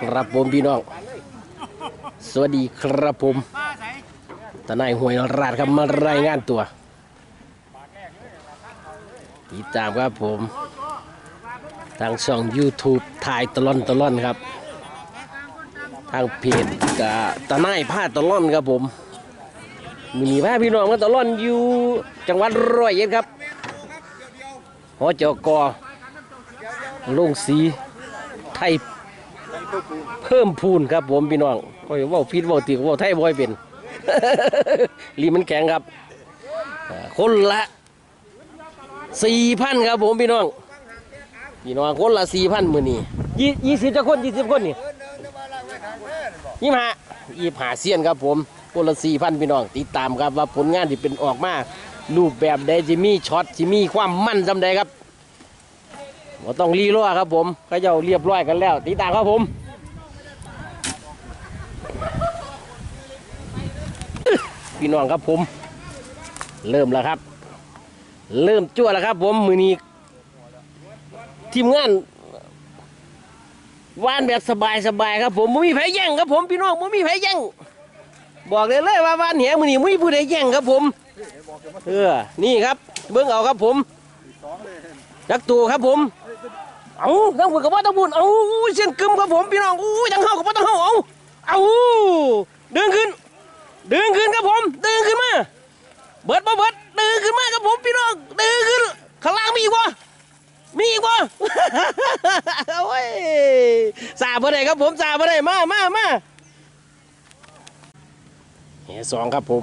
ครับผมพี่น้อง สวัสดีครับผมตานายหวยราดครับมารายงานตัวติดตามครับผม ทางช่อง YouTube ถ่ายตลอนตลอนครับ ทางเพจกับตานายผ้าตลอนครับผมมีผ้าพี่น้องมาตลอนอยู่จังหวัดร้อยเอ็ดครับหอจกอลงสีไทย เพิ่มพูนครับผมพี่น้องโอ้ยว่าพิษว่าติกว่าไทยบ่อยเป็น ลีมันแข็งครับอ่าคนละสี่พันครับผมพี่น้อง พี่น้องคนละสี่พันมือนี่ยี่ยี่สิบจะคนยี่สิบคนนี่ยี่ห้ายี่ห้าเซียนครับผมคนละสี่พันพี่น้อง ติดตามครับว่าผลงานที่เป็นออกมารูปแบบใดจะมีช็อตจะมีความมั่นจำใดครับ บ่ต้องรีรอครับผมเขาเจ้าเรียบร้อยกันแล้วติดตาครับผมพี่น้องครับผม เริ่มแล้วครับ เริ่มจั่วแล้วครับผมมือนี้ทีมงานว่านแบบสบายสบายครับผมไม่มีไผแย่งครับผมพี่น้องไม่มีไผแย่งบอกเลยเลยว่าว่านแหมือนี้ไม่มีผู้ใดแย่งครับผมเออนี่ครับ เบิ้องเอาครับผมจักตูครับผม เอาทั้งหัวกับว่าทั้งบุญเอาเส้นกึมครับผมพี่น้องอู้ยทั้งเฮากับว่าทั้งเฮาเอาเอาเดินขึ้น ดึงขึ้นครับผม ดึงขึ้นมา เบิดมาเบิดดึงขึ้นมาครับผมพี่น้องดึงขึ้นข้างล่างมีอีกวะมีอีกวะโอ้ยสาบมาได้ครับผมสาบมาได้มามามาแห่สองครับผม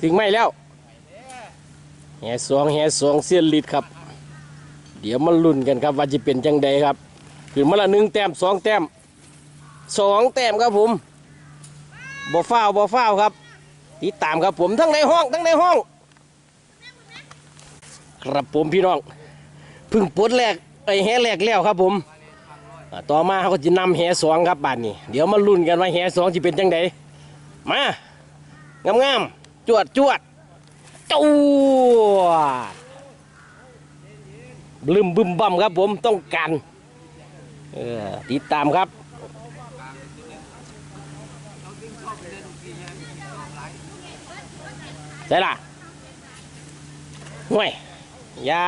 ถึงไม่แล้วแห่สองแห่สองเสียนลิดครับ เดี๋ยวมาลุ้นกันครับว่าจะเป็นจังใดครับขึ้นมาละหนึ่งแต้มสองแต้มสองแต้มครับผมบ่ฟ้าวบ่ฟ้าวครับติดตามครับผมทั้งในห้องทั้งในห้อง ครับผมพี่น้องพึ่งปลดแรกไอ้แห่แรกแล้วครับผมต่อมาเขาก็จะนำแห่สองครับบ้านนี้ เดี๋ยวมาลุ้นกันว่าแห่สองจะเป็นจังไดมางามงามๆจวดจวดจวด ลืมบึมบั่มครับผมต้องการออติดตามครับใช่ล่ะห่วยยา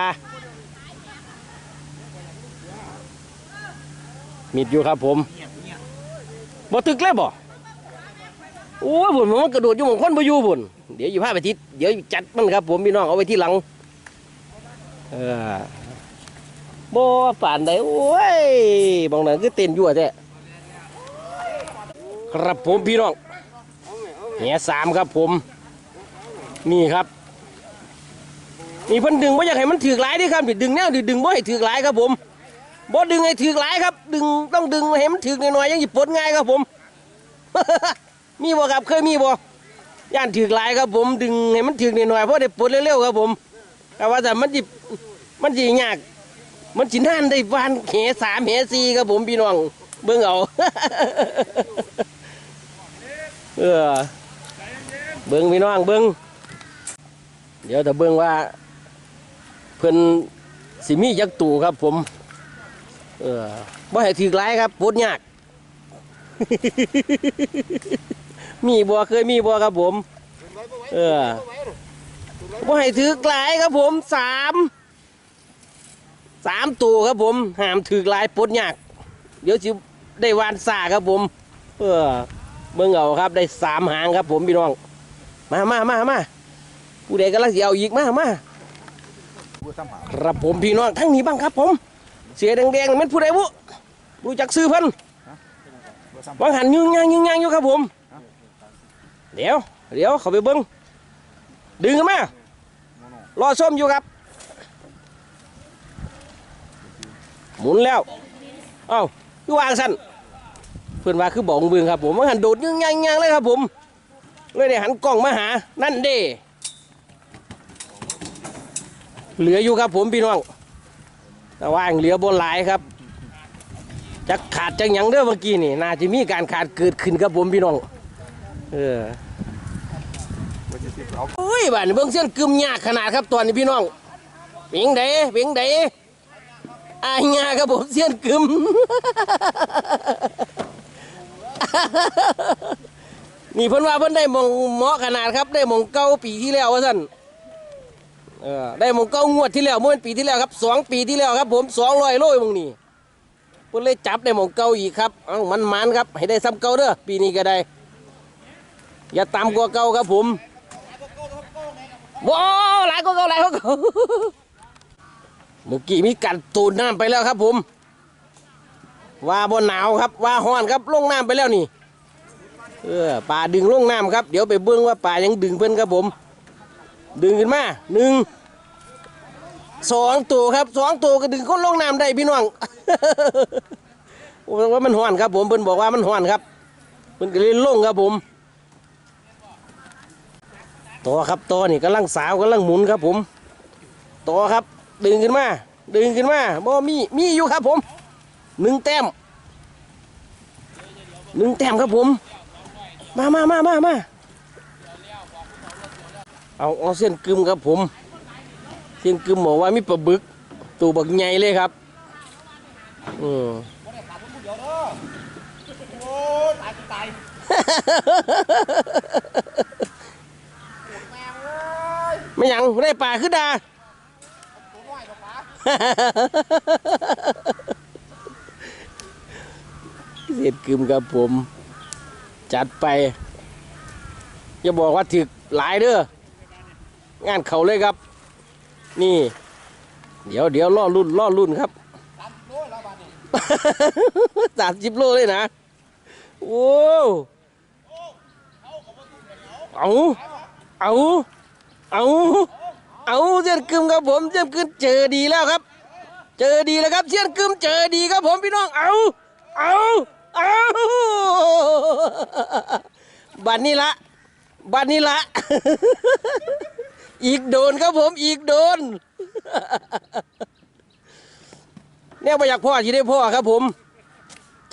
มิดอยู่ครับผมบ่ตึกเลยบ่โอ้ยบุญมันกระโดดอยู่หมองคนบ่อยู่บุญเดี๋ยวอยู่ผ้าไปทิศเดี๋ยวจัดมันครับผมพี่น้องเอาไว้ที่หลัง เออ บ่ป่านใดโอ้ยบางนั้นคือเต้นอยู่อะแท้ครับผมพี่น้องแหนสามครับผม นี่ครับนี่เพิ่นดึงว่าอยากให้มันถือกหลายดิครับดึงแนวนี่ดึงบ่ให้ถือกหลายครับผมบ่ดึงให้ถือกหลายครับ ดึงต้องดึงให้มันถือหน่อยๆยังสิปลดง่ายครับผม มีบ่ครับเคยมีบ่ย่านถือกหลายครับผม ดึงให้มันถือหน่อยๆเพราะได้ปลดเร็วๆครับผมแต่ว่าแต่มันสิมันสิยาก มันสินานได้วานแหสามแหสี่ครับผมพี่น้องเบิ่งเอาเออเบิ่งพี่น้องเบิ่งเดี๋ยวถ้าเบิ่งว่า เพิ่นสิมียักษ์ตู่ครับผม เออบ่ให้ถือหลายครับปวดยาก มีบ่เคยมีบ่ครับผม เออบ่ให้ถือหลายครับผมสาม สามตัวครับผมหามถือลายปวดยาก เดี๋ยวสิได้วานซ่าครับผมเออเบิ่งเอาครับได้สามหางครับผมพี่น้อง มามามามาผู้ใดกำลังสิเอาอีกมามาครับผมพี่น้องทั้งนี้บ้างครับผม เสียแดงๆมันผู้ใดบุรู้จักซื้อพันวางหันยิงยางยิงยางอยู่ครับผม เดี๋ยวเดี๋ยวเขาไปเบิ้งดึงกันมารอส้มอยู่ครับ หมุนแล้ว เอ้าคือวางสั้นเพื่อนว่าคือบอกเบืองครับผมวางหันโดดยิงยางยิงยางเลยครับผมเลยได้หันกล้องมาหา นั่นเด้เหลืออยู่ครับผมพี่น้อง แต่ว่าเหลือบนหลายครับจะขาดจังยังเด้อเมื่อกี้นี่น่าจะมีการขาดเกิดขึ้นครับผมพี่น้องเออเฮ้ยบ้านนี้เบิ่งเส้นกึมยากขนาดครับตอนนี้พี่น้องเพียงใดเพียงใด อายงาครับผมเสี้ยนกึม นี่เพิ่นว่าเพิ่นได้มองเหมาะขนาดครับ ได้มองเก่าปีที่แล้วว่าซั่นเออได้มองเก่างวดที่แล้วเมื่อปีที่แล้วครับสองปีที่แล้วครับ ผมสองร้อยโลหมองนี่เพิ่นเลยจับได้มองเก่าอีกครับเอ้ามันมันครับ ให้ได้ซ้ำเก่าเด้อปีนี้ก็ได้ อย่าต่ำกว่าเก่าครับผมว้าวหลายกว่าเก่าหลายกว่าเก่า เมื่อกี้มีการตูดน้ำไปแล้วครับ ผม ว่าบนหนาวครับ ว่าห้อนครับลงน้ำไปแล้วนี่เออปลาดึงลงน้ำครับ เดี๋ยวไปเบิ้องว่าปลายังดึงเพิ่นครับผม ดึงขึ้นมาหนึ่งสองตัวครับสองตัวก็ดึงคนลงน้ำได้พี่น้องว่ามันห้อนครับ ผมเพิ่นบอกว่ามันห้อนครับเพิ่นก็เลยลงครับผมตัวครับตัวนี่กำลังสาวกำลังหมุนครับผมตัวครับ ดึงขึ้นมา ดึงขึ้นมาบ่มีมีอยู่ครับผมหนึ่งแต้มหนึ่งแต้มครับผม มามามามามาเอาเอาเส้นกึมครับผม เส้นกึมบอกว่ามีปลาบึกตัวบักใหญ่เลยครับอืมโอ้ตายตายไม่ยังได้ปลาขึ้นดา ตัวน้อยกว่าป๋า เส้นกึมครับผม จัดไป อย่าบอกว่าถึกหลายเด้องานเขาเลยครับ นี่ เดี๋ยวเดี๋ยวล่อรุ่นล่อรุ่นครับสามโลแล้วบาดนี้สามสิบโลเลยนะ โอ้เอา เอา เอา เอาเสียนกึมครับผมเสียนกึมเจอดีแล้วครับ เจอดีแล้วครับเสียนกึมเจอดีครับผมพี่น้องเอาเอาเอาบัดนี้ละบัดนี้ละ อีกโดนครับผมอีกโดนเนี่ยมาอยากพ่อที่ได้พ่อครับผม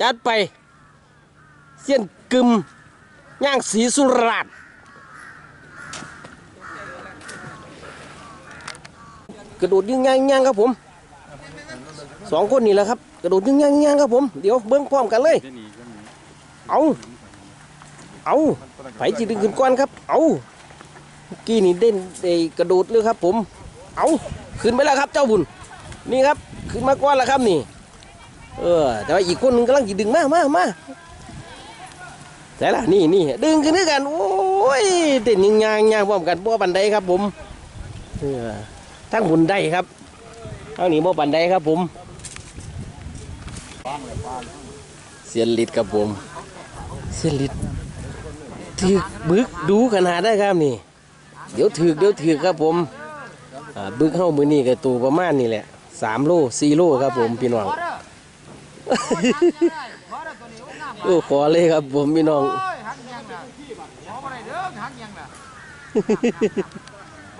จัดไป เสี้ยนกึมย่างสีสุราษฎร์ กระโดดยิงย่างย่างครับผมสองคนนี่แหละครับ กระโดดยิงย่างย่างครับผมเดี๋ยวเบิ้งพร้อมกันเลย เอาเอาไผจีดึงขึ้นก้อนครับ เอากี้นี่เด่นได้กระโดดเลยครับ ผม เอาขึ้นไปแล้วครับ เจ้าบุญนี่ครับ ขึ้นมาก้อนแล้วครับนี่ เออ แต่ว่าอีกคนหนึงกำลังจะดึงมามามาแต่ละนี่นี่ดึงขึ้นด้วยกันโอ้ยเต้นยิงยางยางพร้อมกันบ่บันไดครับ ผมเออ ทั้งบุญได้ครับทั้งนี้บ่บันไดครับผม เสียนลิดครับผม เสียนลิดถือกบึกดูขนาดได้ครับนี่ เดี๋ยวถือกเดี๋ยวถือกครับผมอ่าบึกเข้ามือนี่กับตัวประมาณนี่แหละสามโลสี่โลครับผมพี่น้องพอเด้อพอเด้อตัวนี้โอ้งามโอ้ขอเลยครับผมพี่น้องโอ้ยหักยังน่ะขอบ่ได้เด้อหักยังน่ะ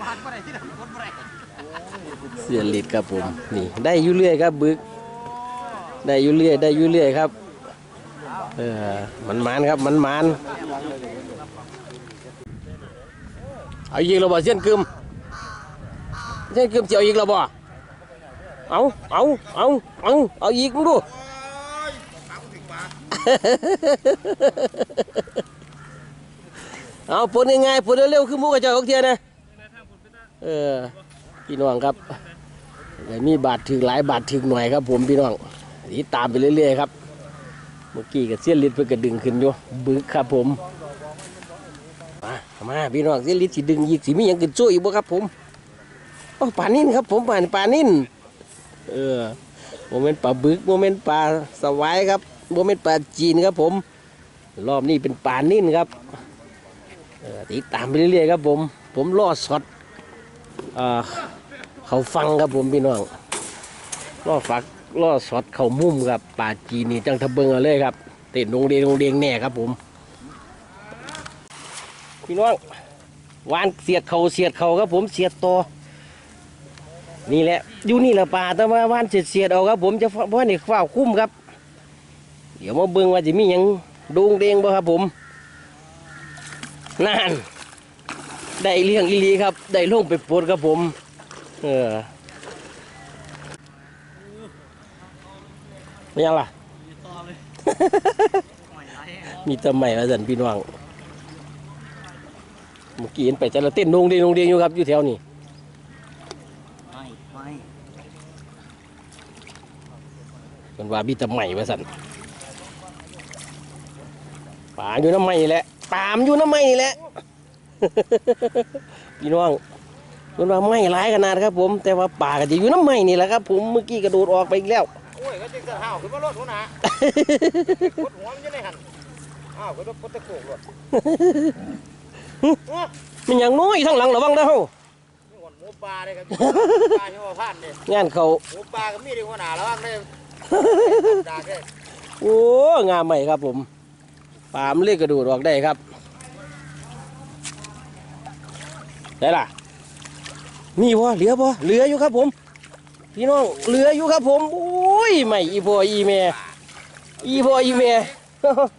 บาดบ่ได้ที่ไหนคนบ่ได้ เสียลิดครับผมนี่ได้ยู่เรื่อยครับบึก ได้ยู่เรื่อยได้ยู่เรื่อยครับเออมันมันครับมันมันเอาอีกแล้วบ่เส้นกึมเส้นกึมเจียวอีกแล้วบ่เอาเอาเอาเอาเอาอีกมึงดูเอาปนยังไงปนเร็วๆคือมูกระเจ้าของเทียนะเออพี่น้องครับ แต่มีบาทถึงหลายบาทถึงหน่อยครับผมพี่น้องนี่ตามไปเรื่อยๆครับ เมื่อกี้กับเสี้ยนลิดเพื่อกระดึงขึ้นอยู่บึกครับผมมามาพี่น้องเสี้ยนลิดสิดึงยีกสิมีหยังขึ้นช่วยอีกบ่ครับผมโอ้ปลานิ่นครับผมปลาปลานิ่นเออโมเมนต์ปลาบึกโมเมนต์ปลาสวายครับโมเมนต์ปลาจีนครับผม รอบนี้เป็นปลานิ่นครับเออติดตามไปเรื่อยๆครับผม ผมรอช็อตอ่า เขาฟังครับผมพี่น้องล่อฟักล่อสอดเขามุ่มครับป่าจีนี่จังทะเบิงเอาเลยครับเต้นดงเดงดงเดงแน่ครับผมพี่น้องวานเสียดเขาเสียดเขาครับผมเสียดตัวนี่แหละอยู่นี่แหละป่าแต่ว่าวานเสียดเสียดเอาครับผมจะเพราะนี่ฝ้าวคุ้มครับ เดี๋ยวมาเบิ่งว่าจะมีหยังดงเดงบ่ครับผมนั่นได้เลี้ยงอีลีครับ ได้ลงไปปลดครับผม เออไม่ยังล่ะต่อเลยหอยไรมีแตะใหม่ละสันพี่น้องเมื่อกี้เห็นไปจะละเต้นนงเดียงนงเดียงอยู่ครับอยู่แถวนี้ไม่ไม่มันว่ามีแตะใหม่มาสันป่าอยู่น้ำใหม่นี่แหละปามอยู่น้ำใหม่นี่แหละพี่น้อง มันว่าไม่ร้ายขนาดครับผม แต่ว่าป่าก็จะอยู่น้ำใหม่นี่แหละครับผมเมื่อกี้กระโดดออกไปอีกแล้ว โอ้ยก็จึงจะห้าวขึ้นมารถหัวหน้าพุดหัวมันยังไงหันอ้าวก็ต้องพุดตะโกกรถมันอย่างน้อยทั้งหลังระวังนะเฮานี่หวนหมูปลาเลยครับปลาที่ว่าพลาดเนี่ยงานเขาหมูปลาก็มีดีหัวหน้าแล้วว่าเลยด่าแค่โอ้งามใหม่ครับผมปามนเล็กกระโดดออกได้ครับได้ล่ะ มีบ่เหลือบ่เหลืออยู่ครับผม พี่น้องเหลืออยู่ครับผมโอ้ยไม่อีพ่ออีแม่อีพ่ออีแม่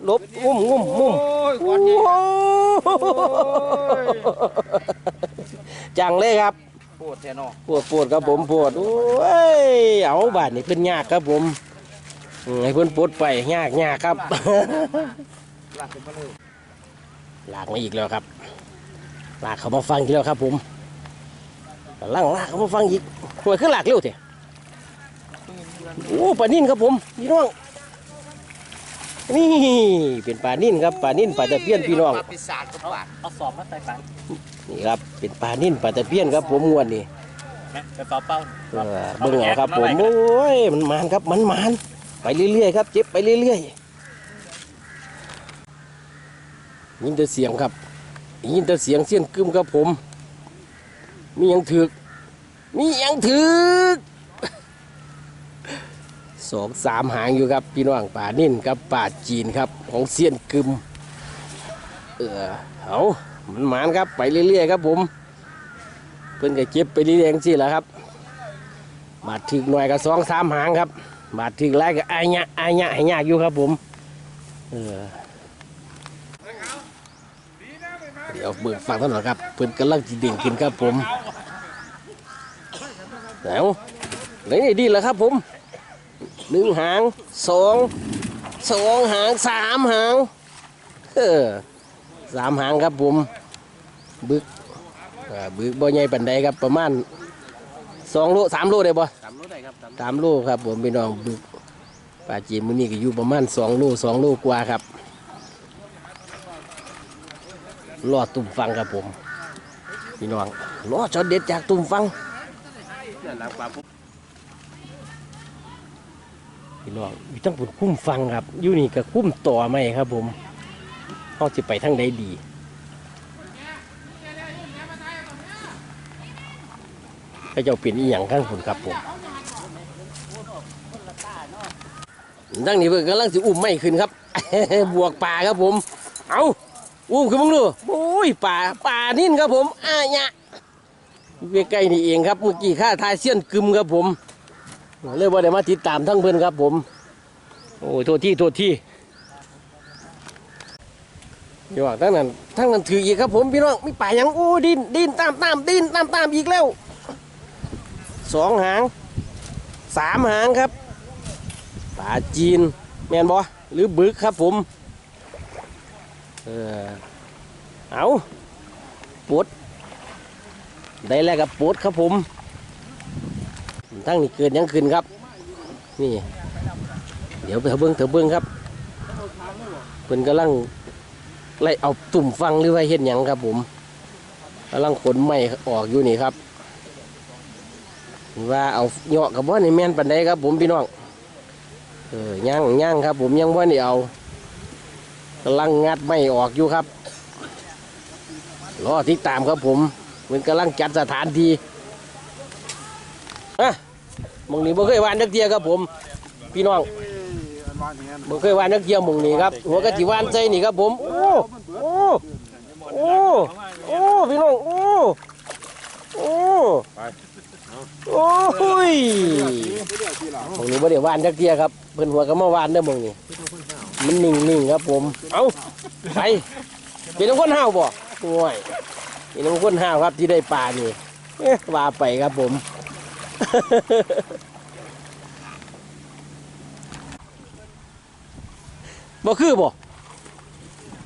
หลบงุ่มงุ่มงุ่มโอ้ยโอ้ก่อนนี้จังเลยครับปวดแทนอปวดปวดครับผมปวดโอ้ยเอาบาดนี่เพิ่นยากครับผมอืมให้เพิ่นปลดไปยากยากครับลากขึ้นมาเลยลากมาอีกแล้วครับลากเขามาฟังอีกแล้วครับผมกำ ลังลากเขามาฟังอีกหัวขึ้นลากเร็วเถอะโอ้ปลานิ่นครับผมพี่น้องนี่เป็นปลานิ่นครับปลานิ่นปลาตะเพียนพี่น้องปลาปีศาจกับปลาเอาสอบมาใส่ฝันนี่ครับเป็นปลานิ่นปลาตะเพียนครับ ผมงวดนี่นะกระสอบเป้าเออเบิ่งเอาครับผมโอ้ยมันมานครับมันมานไปเรื่อยๆครับเจ็บไปเรื่อยๆยินแต่เสียงครับยินแต่เสียงเสี้ยนกึมครับผม มียังถึก มียังถึกสองสามหางอยู่ครับพี่น้องป่านิ่นกับป่าจีนครับของเสี้ยนกึม เออเอามันหมานครับไปเรื่อยๆครับผมเพิ่นก็เจ็บไปเรื่อยๆจังซี่แหละครับบาดถึกหน่อยก็สองสามหางครับ บาดถึกหลายก็อายะอายะให้ยากอยู่ครับผมเออเดี๋ยวเบิกฟังท่านหน่อยครับเพิ่นกำลังจีเด่งขึ้นครับผม แล้วไหนนี่ดีแล้วครับผมหนึ่งหางสองสองหางสามหางเออสามหางครับผมบึกอ่าบึกบ่ใหญ่ปันใดครับประมาณสองโลสามโลได้บ่สามรถได้ครับสามสามโลครับผมพี่น้องบึกปลาจีนมื้อนี้ก็อยู่ประมาณสองโลสองโลกว่าครับรอตุ่มฟังครับผมพี่น้องรอช็อตเด็ดจากตุ่มฟัง เนี่ยหลังปลาปุ๊บพี่น้องอยู่ตั้งปุ่นคุ้มฟังครับอยู่นี่ก็คุ้มต่อไหมครับ ผมเขาจะไปทางใดดีก็จะเป็นอีหยังข้างผลครับผมดังนี้เพิ่นกำลังสิอุ้มไม่ขึ้นครับ บวกป่าครับผม เอาอุ้มขึ้นมึงดูโอ้ยป่าป่านิ่นครับผมอ้ายะ อยู่ใกล้ๆนี่เองครับเมื่อกี้ข้าทายเสี้ยนกึมครับผมเลยว่าได้มาติดตามทั้งเพื่อนครับผม โอ้ยโทษที่โทษที่อย่าว่ทั้งนั้นทั้งนั้นถืออีกครับผมพี่น้องมีป่ายังโอ้ดินดินตามตามดินตามตามอีกแล้วสองหางสามหางครับป่าจีนแมนบอหรือบึกครับผม เออเอาปวด ได้แล้วกับปวดครับผมทั้งนี้เกิดยังขึ้นครับ นี่ เดี๋ยวไปเบิ้งเถอะเบิ้งครับเพิ่นกำลังไล่เอาตุ่มฟังหรือว่าเห็นหยังครับ ผมกำลังขนไม้ออกอยู่นี่ครับว่าเอาเหยาะกับว่าในแม่นปันใดครับ ผมพี่น้องเออย่างย่างครับ ผมยังว่านี่เอากำลังงัดไม้ออกอยู่ครับรอติดตามครับผม เพิ่นกำลังจัดสถานที่อะมองนี้บ่เคยวานนักเทียครับผม พี่น้องบ่เคยวานนักเทียมองนี้ครับ หัวกะจิวานใจนี่ครับผม โอ้ โอ้ โอ้ โอ้ พี่น้อง โอ้ โอ้โอ้ยมองนี้บ่ได้วานนักเทียครับ เพิ่นหัวก็มาวานเด้อมองนี้ มันนิ่งๆครับผม เอ้าไปเป็นน้ำข้นห้าวบ่โอ้ย นน้ำข้นห้าวครับที่ได้ปลานี่ว่าไปครับผม บ่คือบ่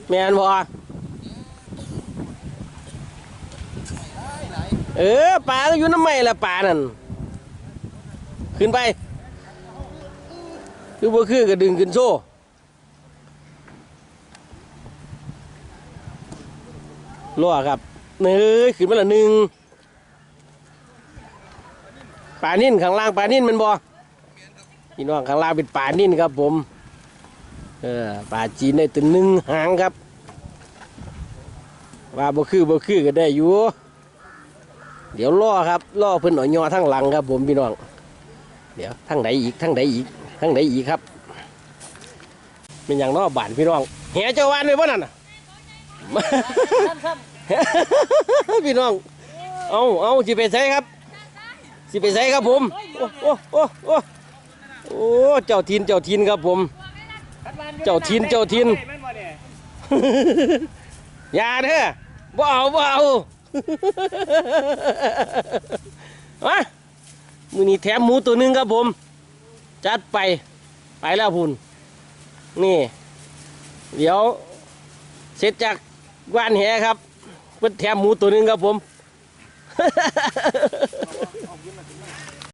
แม่นบ่เออปลาก็อยู่น้ำไม่ละปลานั่น ขึ้นไป คือบ่คือก็ดึงขึ้นโซ่ล่อครับ เนยขึ้นมาละหนึ่งปลานิ่นข้างล่างปลานิ่นมันบ่พี่น้องข้างล่างเป็นปลานิ่นครับผมเออปลาจีนได้ตัวหนึ่งหางครับว่าบ่คือบ่คือก็ได้อยู่เดี๋ยวล่อครับล่อเพิ่นหน่อยยอทั้งหลังครับ ผมพี่น้องเดี๋ยวทั้งไหนอีกทั้งไหนอีกทั้งไหนอีกครับเป็นอย่างนอกบ้านพี่น้องเหียเจ้าวานเลยบ่นั่นน่ะ พี่น้อง เอาเอาสิไปใช้ครับ สิไปใช้ครับผม โอ้โอ้โอ้โอ้โอ้เจ้าทินเจ้าทินครับผม เจ้าทินเจ้าทินอย่าเด้อบ่เอาบ่เอามามือนี้แถมหมูตัวหนึ่งครับผม จัดไปไปแล้วพุ่นนี่ เดี๋ยว เสร็จจากว่านแหครับ เพิ่แถมหมูตัวหนึ่งครับผม